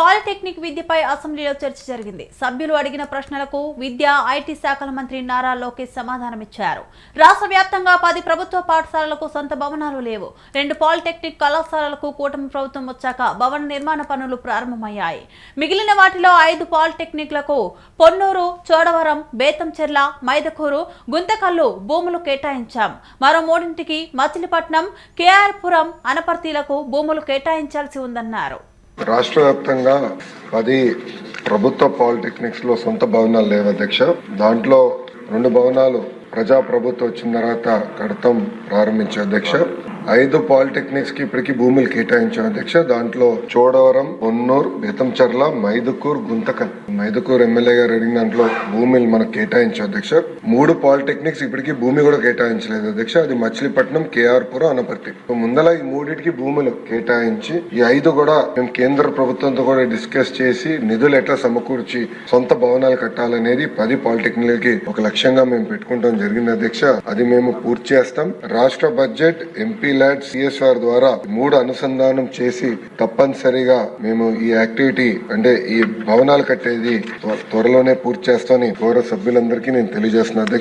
Polytechnic విద్యపై అసెంబ్లీలో చర్చ జరిగింది. సభ్యులు అడిగిన ప్రశ్నలకు విద్య ఐటీ శాఖల మంత్రి నారా లోకేష్ సమాధానమిచ్చారు. రాష్ట్ర వ్యాప్తంగా పది ప్రభుత్వ పాఠశాలలకు సొంత భవనాలు లేవు. రెండు పాలిటెక్నిక్ కళాశాలలకు కూటమి ప్రభుత్వం వచ్చాక భవన నిర్మాణ పనులు ప్రారంభమయ్యాయి. మిగిలిన వాటిలో ఐదు పాలిటెక్నిక్లకు పొన్నూరు చోడవరం బేతంచెర్ల మైదకూరు గుంతకల్లు భూములు కేటాయించాం. మరో మూడింటికి మచిలీపట్నం కేఆర్పురం అనపర్తిలకు భూములు కేటాయించాల్సి ఉందన్నారు. రాష్ట్ర వ్యాప్తంగా పది ప్రభుత్వ పాలిటెక్నిక్స్లో సొంత భవనాలు లేవు అధ్యక్ష. దాంట్లో రెండు భవనాలు ప్రజా ప్రభుత్వం వచ్చిన తర్వాత కడతం ప్రారంభించే అధ్యక్ష. ఐదు పాలిటెక్నిక్స్కి ఇప్పటికి భూములు కేటాయించాం. అధ్యక్ష దాంట్లో చోడవరం పొన్నూరు బెతంచర్ల మైదుకూర్ గుంతకల్. మైదుకూర్ ఎమ్మెల్యే గారు అడిగిన దాంట్లో భూములు మనకు కేటాయించాం. అధ్యక్ష మూడు పాలిటెక్నిక్స్ ఇప్పటికి భూమి కూడా కేటాయించలేదు. అధ్యక్ష అది మచిలీపట్నం కేఆర్పురం అనపర్తి. ముందల ఈ మూడింటికి భూములు కేటాయించి ఈ ఐదు కూడా మేము కేంద్ర ప్రభుత్వంతో కూడా డిస్కస్ చేసి నిధులు ఎట్లా సమకూర్చి సొంత భవనాలు కట్టాలనేది పది పాలిటెక్నిక్కి ఒక లక్ష్యంగా మేము పెట్టుకుంటాం. జరిగింది అధ్యక్ష అది మేము పూర్తి చేస్తాం. రాష్ట్ర బడ్జెట్ ఎంపీ ల్యాడ్ సిఎస్ఆర్ ద్వారా మూడు అనుసంధానం చేసి తప్పనిసరిగా మేము ఈ యాక్టివిటీ అంటే ఈ భవనాలు కట్టేది త్వరలోనే పూర్తి చేస్తామని గౌరవ సభ్యులందరికీ నేను తెలియజేస్తున్నాను అధ్యక్ష